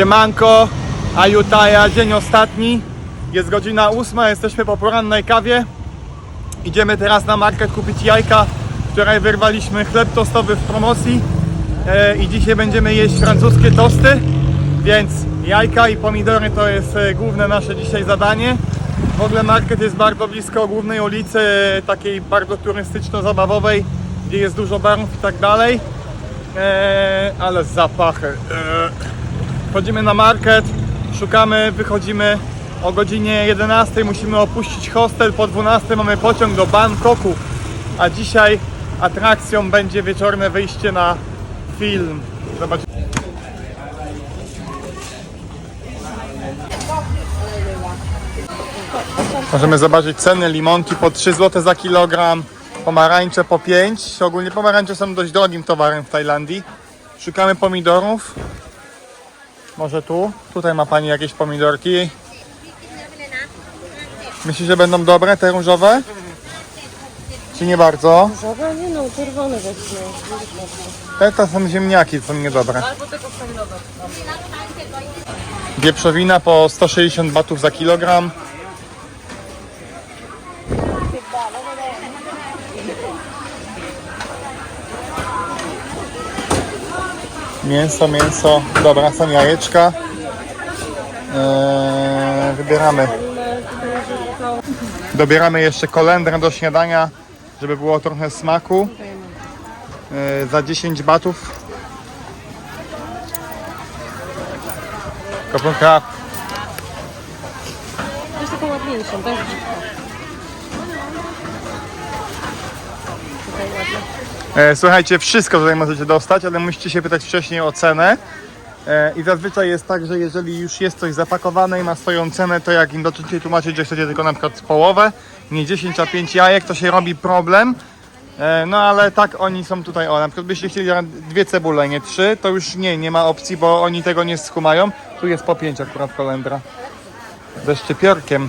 Siemanko, Ajutaja, dzień ostatni. Jest godzina ósma, jesteśmy po porannej kawie. Idziemy teraz na market kupić jajka. Wczoraj wyrwaliśmy chleb tostowy w promocji e, i dzisiaj będziemy jeść francuskie tosty. Więc jajka i pomidory to jest e, główne nasze dzisiaj zadanie. W ogóle market jest bardzo blisko głównej ulicy, e, takiej bardzo turystyczno-zabawowej, gdzie jest dużo barów i tak dalej. E, ale zapachy. E, Wchodzimy na market, szukamy, wychodzimy o godzinie 11. Musimy opuścić hostel, po 12 mamy pociąg do Bangkoku. A dzisiaj atrakcją będzie wieczorne wyjście na film. Zobacz. Możemy zobaczyć ceny limonki po 3 zł za kilogram, pomarańcze po 5. Ogólnie pomarańcze są dość drogim towarem w Tajlandii. Szukamy pomidorów. Może tu? Tutaj ma Pani jakieś pomidorki. Myślisz, że będą dobre te różowe? Czy nie bardzo? Dobra, nie no, czerwone. Te to są ziemniaki, są niedobre. Albo tego samego. Wieprzowina po 160 batów za kilogram. Mięso, mięso. Dobra, są jajeczka. Eee, wybieramy. Dobieramy jeszcze kolendrę do śniadania, żeby było trochę smaku. Eee, za 10 batów. Kopunka Jest taką ładniejszą, też brzydko. Tutaj ładne. E, Słuchajcie, wszystko tutaj możecie dostać, ale musicie się pytać wcześniej o cenę. E, I zazwyczaj jest tak, że jeżeli już jest coś zapakowane i ma swoją cenę, to jak im zaczniecie tłumaczyć, że chcecie tylko na przykład połowę, nie 10, a 5 jajek, to się robi problem. E, No ale tak oni są tutaj, o na przykład byście chcieli dwie cebule, nie trzy, to już nie, nie ma opcji, bo oni tego nie skumają. Tu jest po 5 akurat kolendra. Ze szczypiorkiem.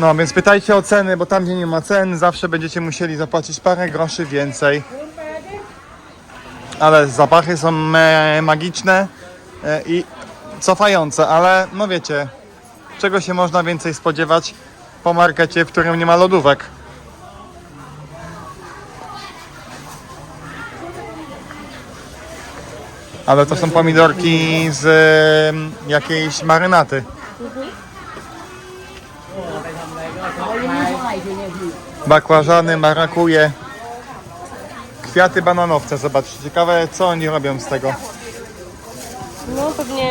No, więc pytajcie o ceny, bo tam gdzie nie ma cen, zawsze będziecie musieli zapłacić parę groszy więcej. Ale zapachy są magiczne e, i cofające, ale no wiecie, czego się można więcej spodziewać po markecie, w którym nie ma lodówek. Ale to są pomidorki z e, jakiejś marynaty. Bakłażany, marakuje, kwiaty bananowce. Zobaczcie, ciekawe co oni robią z tego. No pewnie,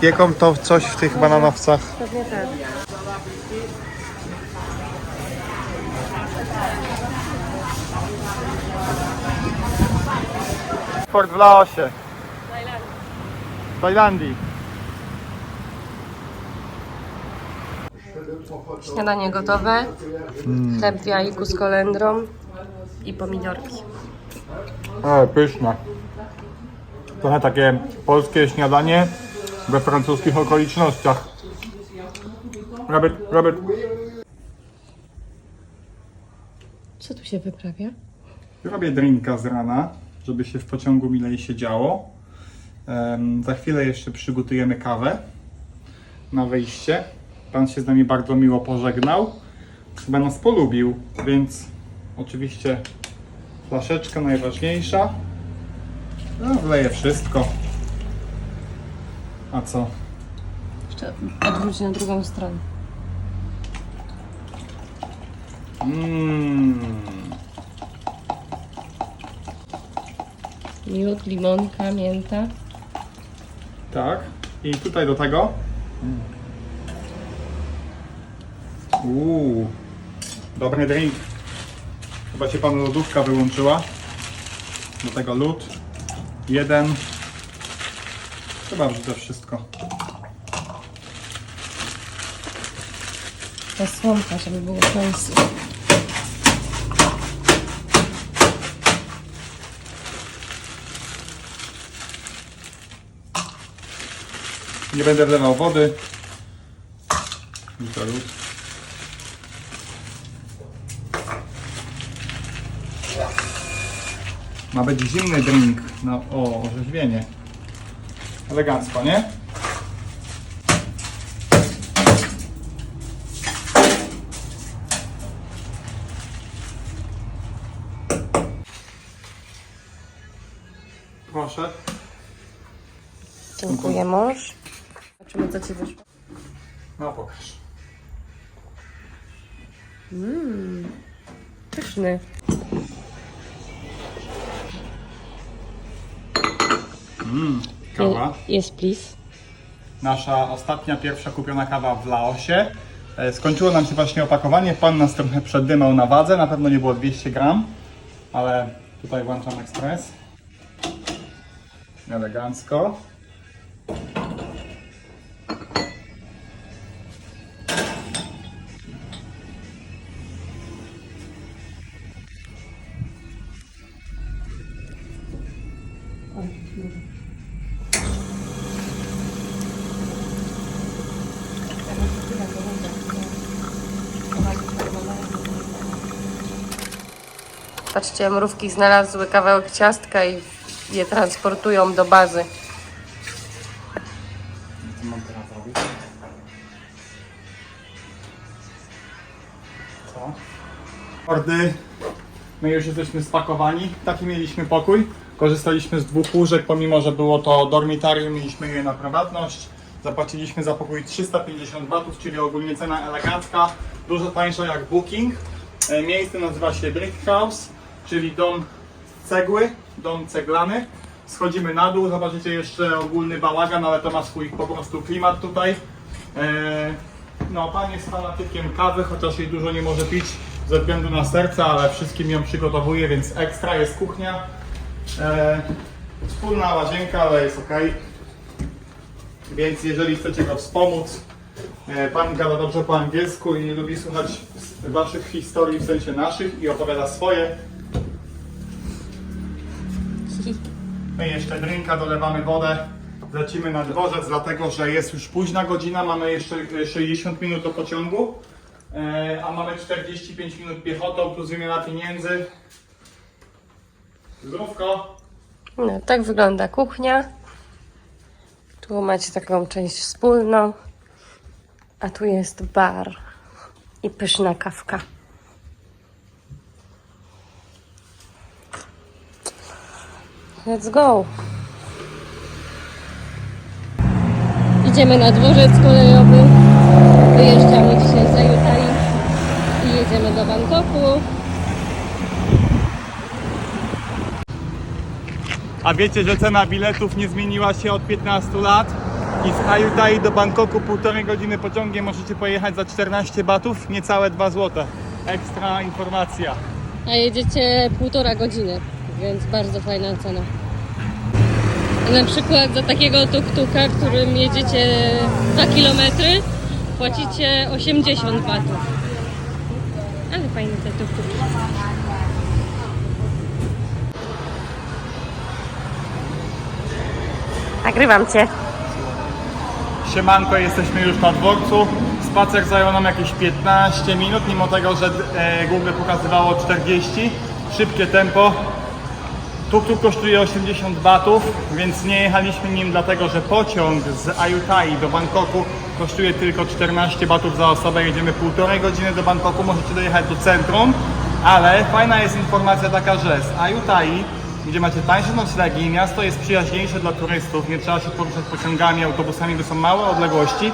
Pieką to coś w tych bananowcach. pewnie tak. Fort w Laosie. W Tajlandii. Śniadanie gotowe. Chleb w jajku z kolendrą i pomidorki. O, pyszne. Trochę takie polskie śniadanie we francuskich okolicznościach. Robert, Robert. Co tu się wyprawia? Robię drinka z rana, żeby się w pociągu milej siedziało. Em, za chwilę jeszcze przygotujemy kawę na wyjście. Pan się z nami bardzo miło pożegnał. Chyba nas polubił, więc oczywiście flaszeczka najważniejsza. No, wleję wszystko. A co? Jeszcze odwróć na drugą stronę. Mmm. Miód, limonka, mięta. Tak. I tutaj do tego. Uuu. Dobry drink. Chyba się panu lodówka wyłączyła. Do tego lód. Jeden. Chyba wrzucę wszystko. Ta słomka, żeby było fancy. Nie będę wlewał wody. I to lód. Ma być zimny drink na o, orzeźwienie. Elegancko, nie? Proszę. Dziękuję mąż. Zobaczymy co ci wyszło. No pokaż. Pyszny. Kawa. Jest plis. Nasza ostatnia, pierwsza kupiona kawa w Laosie. E, Skończyło nam się właśnie opakowanie. Pan nas trochę przeddymał na wadze. Na pewno nie było 200 gram, ale tutaj włączam ekspres. Elegancko. Patrzcie, mrówki znalazły kawałek ciastka i je transportują do bazy. Co? Mordy, my już jesteśmy spakowani. Taki mieliśmy pokój. Korzystaliśmy z dwóch łóżek, pomimo że było to dormitarium, mieliśmy je na prywatność. Zapłaciliśmy za pokój 350 batów, czyli ogólnie cena elegancka, dużo tańsza jak Booking. E, Miejsce nazywa się Brick House, czyli dom cegły, dom ceglany. Schodzimy na dół, zobaczycie jeszcze ogólny bałagan, ale to ma swój po prostu klimat tutaj. E, No, pan jest fanatykiem kawy, chociaż jej dużo nie może pić ze względu na serce, ale wszystkim ją przygotowuje, więc ekstra jest kuchnia. E, Wspólna łazienka, ale jest ok. Więc jeżeli chcecie go wspomóc, e, pan gada dobrze po angielsku i lubi słuchać waszych historii, w sensie naszych i opowiada swoje, My jeszcze drinka, dolewamy wodę, lecimy na dworzec, dlatego że jest już późna godzina, mamy jeszcze e, 60 minut do pociągu, e, a mamy 45 minut piechotą plus wymiana pieniędzy. Zdrówko. No, tak wygląda kuchnia. Tu macie taką część wspólną. A tu jest bar i pyszna kawka. Let's go. Idziemy na dworzec kolejowy. Wyjeżdżamy dzisiaj z Ayutthaya i jedziemy do Bangkoku. A wiecie, że cena biletów nie zmieniła się od 15 lat? I z Ayutthaya do Bangkoku półtorej godziny pociągiem możecie pojechać za 14 batów, niecałe 2 zł. Ekstra informacja. A jedziecie półtora godziny, więc bardzo fajna cena. Na przykład za takiego tuk-tuka, którym jedziecie 2 km, płacicie 80 batów. Ale fajne te tuk-tuki. Nagrywam cię. Siemanko, jesteśmy już na dworcu. Spacer zajął nam jakieś 15 minut, mimo tego, że e, Google pokazywało 40. Szybkie tempo. Tuk-tuk kosztuje 80 batów, więc nie jechaliśmy nim dlatego, że pociąg z Ayutthaya do Bangkoku kosztuje tylko 14 batów za osobę. Jedziemy półtorej godziny do Bangkoku, możecie dojechać do centrum, ale fajna jest informacja taka, że z Ayutthaya gdzie macie tańsze noclegi, miasto jest przyjaźniejsze dla turystów, nie trzeba się poruszać pociągami, autobusami, to są małe odległości.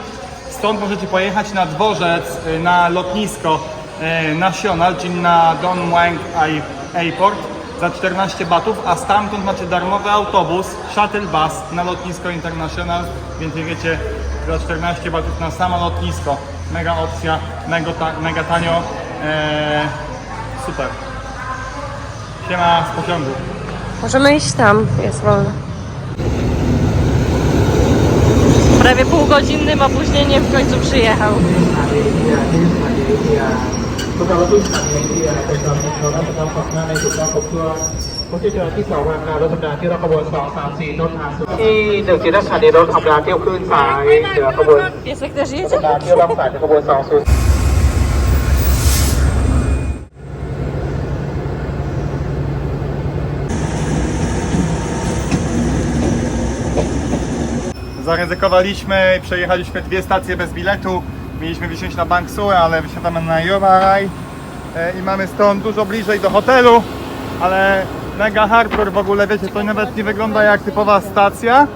Stąd możecie pojechać na dworzec, y, na lotnisko y, National, czyli na Don Ai- Airport za 14 batów, a stamtąd macie darmowy autobus, shuttle bus na lotnisko International, więc nie wiecie, za 14 batów na samo lotnisko. Mega opcja, mega, ta, mega tanio, eee, super. Siema z pociągu. Możemy iść tam, jest wolno. Prawie półgodzinnym opóźnieniem w końcu przyjechał. พวกเราทุกท่านในที่เป็นความเราได้ทำความหน้าในถูกต้องครบถ้วนผู้ที่เจอที่สองวางงานรถธรรมดาที่รถขบวนสองสามสี่ต้นทางสุดที่หนึ่งจิตรสถานีรถธรรมดาเที่ยวขึ้นสายเหนือขบวน Piesek też ธรร jedzie? มดาเที่ยวล่องสายจากขบวนสองศูนย์ Siema. Zaryzykowaliśmy, przejechaliśmy dwie stacje bez biletu. Mieliśmy wysiąść na Bangsuę, ale wysiadamy na Yobaraj e, i mamy stąd dużo bliżej do hotelu, ale mega hardcore w ogóle, wiecie, to nawet nie wygląda jak typowa stacja,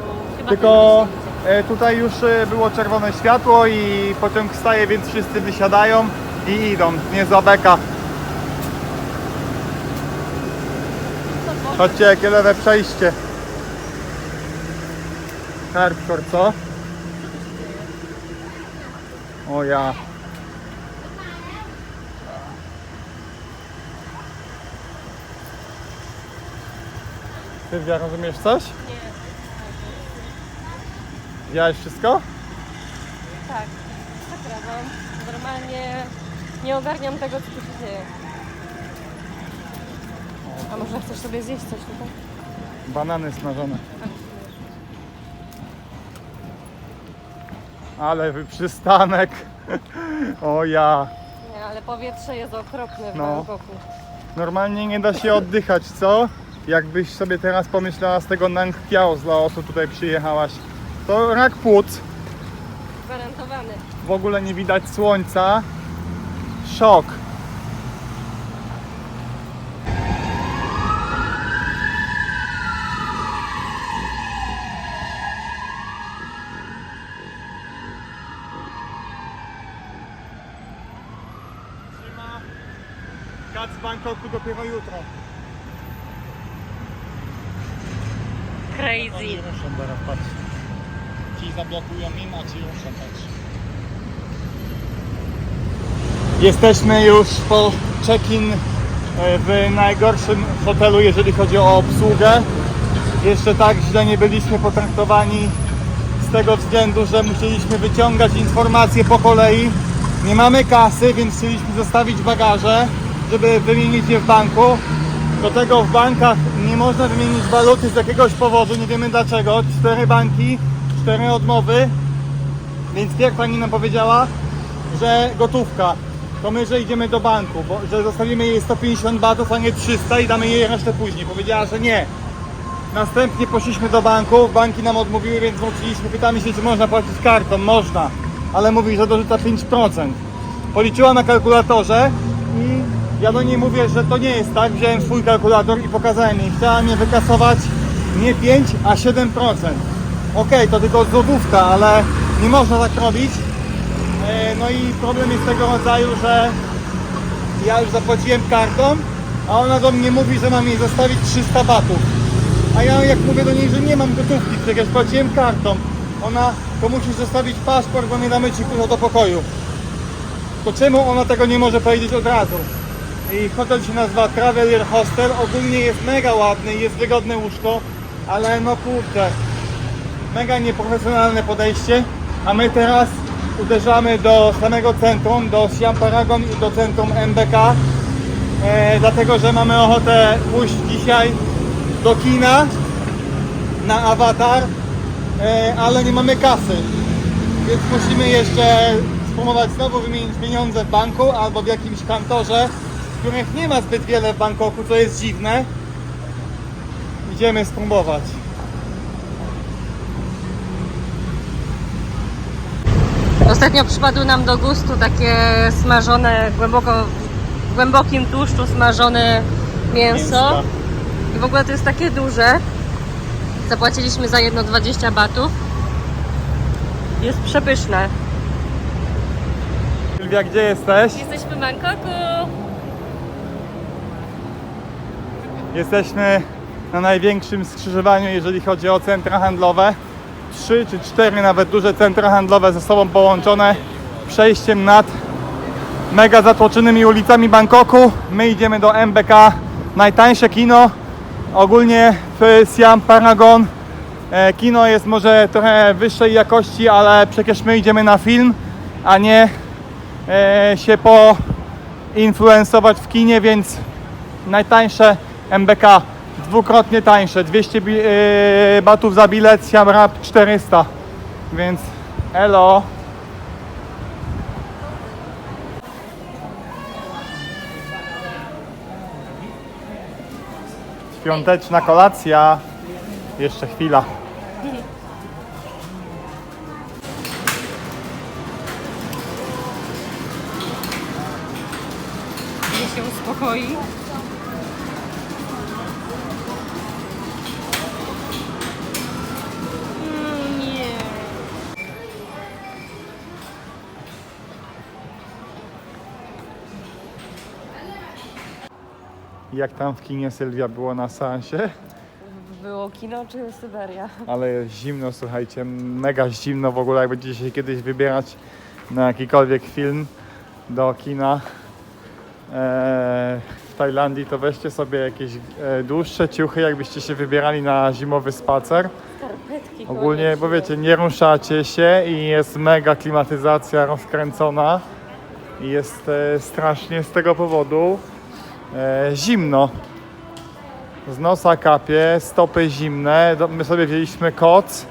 tylko e, tutaj już e, było czerwone światło i pociąg staje, więc wszyscy wysiadają i idą, niezła beka. Chodźcie, jakie lewe przejście. Hardcore, co? O ja. Sylwia, rozumiesz coś? Nie. Widziałeś wszystko? Tak, sakra, bo normalnie nie ogarniam tego, co tu się dzieje. A może chcesz sobie zjeść coś tutaj? Banany smażone. Ale przystanek. O ja. Nie, ale powietrze jest okropne w No. Bangkoku. Normalnie nie da się oddychać, co? Jakbyś sobie teraz pomyślała z tego Nangpiao z Laosu tutaj przyjechałaś. To rak płuc. Gwarantowany. W ogóle nie widać słońca. Szok. Kat z Bangkoku dopiero jutro. Crazy. ruszą teraz, patrz. Ci zablokują im, a ci ruszą, patrz. Jesteśmy już po check-in e, w najgorszym hotelu, jeżeli chodzi o obsługę. Jeszcze tak źle nie byliśmy potraktowani z tego względu, że musieliśmy wyciągać informacje po kolei. Nie mamy kasy, więc chcieliśmy zostawić bagaże, żeby wymienić je w banku. Do tego w bankach nie można wymienić waluty z jakiegoś powodu, nie wiemy dlaczego. Cztery banki, cztery odmowy. Więc pierw pani nam powiedziała, że gotówka. To my, że idziemy do banku, bo, że zostawimy jej 150 batów, a nie 300 i damy jej resztę później. Powiedziała, że nie. Następnie poszliśmy do banku, banki nam odmówiły, więc wróciliśmy. Pytamy się, czy można płacić kartą. Można, ale mówi, że dorzuca 5%. Policzyła na kalkulatorze i ja do niej mówię, że to nie jest tak. Wziąłem swój kalkulator i pokazałem jej. Chciała mnie wykasować nie 5, a 7%. Okej, to tylko złotówka, ale nie można tak robić. E, No i problem jest tego rodzaju, że ja już zapłaciłem kartą, a ona do mnie mówi, że mam jej zostawić 300 batów. A ja jak mówię do niej, że nie mam gotówki, przecież płaciłem kartą. Ona, to musisz zostawić paszport, bo nie damy ci kurwa do pokoju. To czemu ona tego nie może powiedzieć od razu? I hotel się nazywa Traveler Hostel. Ogólnie jest mega ładny, jest wygodne łóżko, ale no kurczę, mega nieprofesjonalne podejście. A my teraz uderzamy do samego centrum, do Siam Paragon i do centrum MBK. E, dlatego, że mamy ochotę pójść dzisiaj do kina na awatar, e, ale nie mamy kasy. Więc musimy jeszcze spróbować znowu wymienić pieniądze w banku albo w jakimś kantorze, których nie ma zbyt wiele w Bangkoku, co jest dziwne. Idziemy spróbować. Ostatnio przypadły nam do gustu takie smażone, głęboko, w głębokim tłuszczu smażone mięso. Mięska. I w ogóle to jest takie duże. Zapłaciliśmy za jedno 20 batów. Jest przepyszne. Sylwia, gdzie jesteś? Jesteśmy w Bangkoku. Jesteśmy na największym skrzyżowaniu, jeżeli chodzi o centra handlowe. Trzy czy cztery nawet duże centra handlowe ze sobą połączone przejściem nad mega zatłoczonymi ulicami Bangkoku. My idziemy do MBK, najtańsze kino. Ogólnie w Siam Paragon e, kino jest może trochę wyższej jakości, ale przecież my idziemy na film, a nie e, się poinfluencować w kinie, więc najtańsze MBK dwukrotnie tańsze, 200 e, batów za bilet, Siam Rap 400, więc elo. Świąteczna kolacja, jeszcze chwila. Gdzie się uspokoi? Jak tam w kinie Sylwia było na seansie? Było kino czy Syberia? Ale zimno, słuchajcie, mega zimno w ogóle, jak będziecie się kiedyś wybierać na jakikolwiek film do kina e, w Tajlandii, to weźcie sobie jakieś e, dłuższe ciuchy, jakbyście się wybierali na zimowy spacer. Skarpetki. Ogólnie, bo wiecie, nie ruszacie się i jest mega klimatyzacja rozkręcona i jest e, strasznie z tego powodu zimno. Z nosa kapie, stopy zimne. My sobie wzięliśmy koc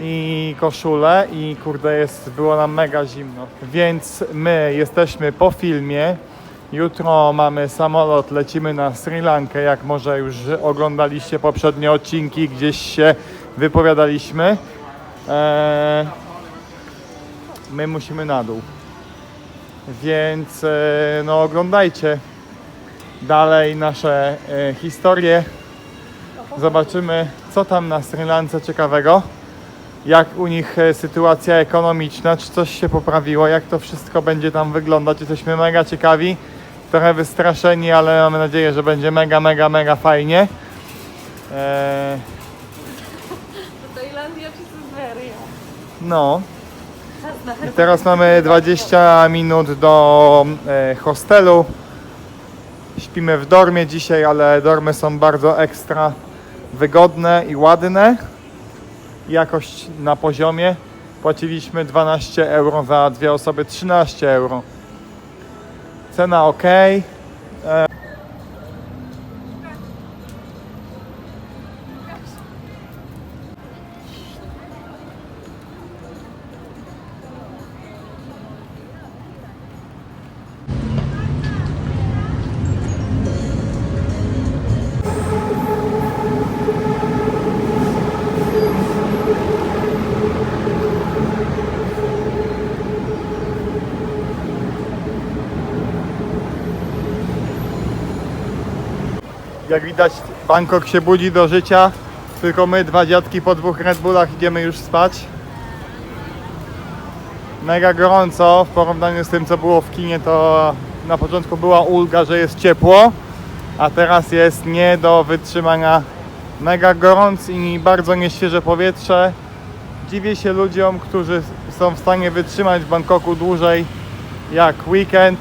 i koszulę i kurde jest, było nam mega zimno. Więc my jesteśmy po filmie. Jutro mamy samolot, lecimy na Sri Lankę, jak może już oglądaliście poprzednie odcinki, gdzieś się wypowiadaliśmy. Eee, my musimy na dół. Więc e, no oglądajcie dalej nasze e, historie. Zobaczymy, co tam na Sri Lance ciekawego. Jak u nich e, sytuacja ekonomiczna, czy coś się poprawiło, jak to wszystko będzie tam wyglądać. Jesteśmy mega ciekawi, trochę wystraszeni, ale mamy nadzieję, że będzie mega, mega, mega fajnie. Eee, Tajlandia czy Syberia? no. I teraz mamy 20 minut do e, hostelu. Śpimy w dormie dzisiaj, ale dormy są bardzo ekstra wygodne i ładne. Jakość na poziomie. Płaciliśmy 12 euro za dwie osoby, 13 euro. Cena ok. Jak widać, Bangkok się budzi do życia. Tylko my, dwa dziadki po dwóch Red Bullach, idziemy już spać. Mega gorąco w porównaniu z tym, co było w kinie, to na początku była ulga, że jest ciepło, a teraz jest nie do wytrzymania. Mega gorąco i bardzo nieświeże powietrze. Dziwię się ludziom, którzy są w stanie wytrzymać w Bangkoku dłużej jak weekend.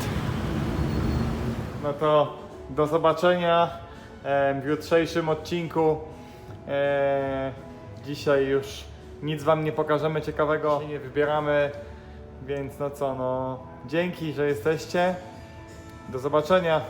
No to do zobaczenia w jutrzejszym odcinku. E, dzisiaj już nic Wam nie pokażemy ciekawego, nie wybieramy, więc no co, no dzięki, że jesteście. Do zobaczenia.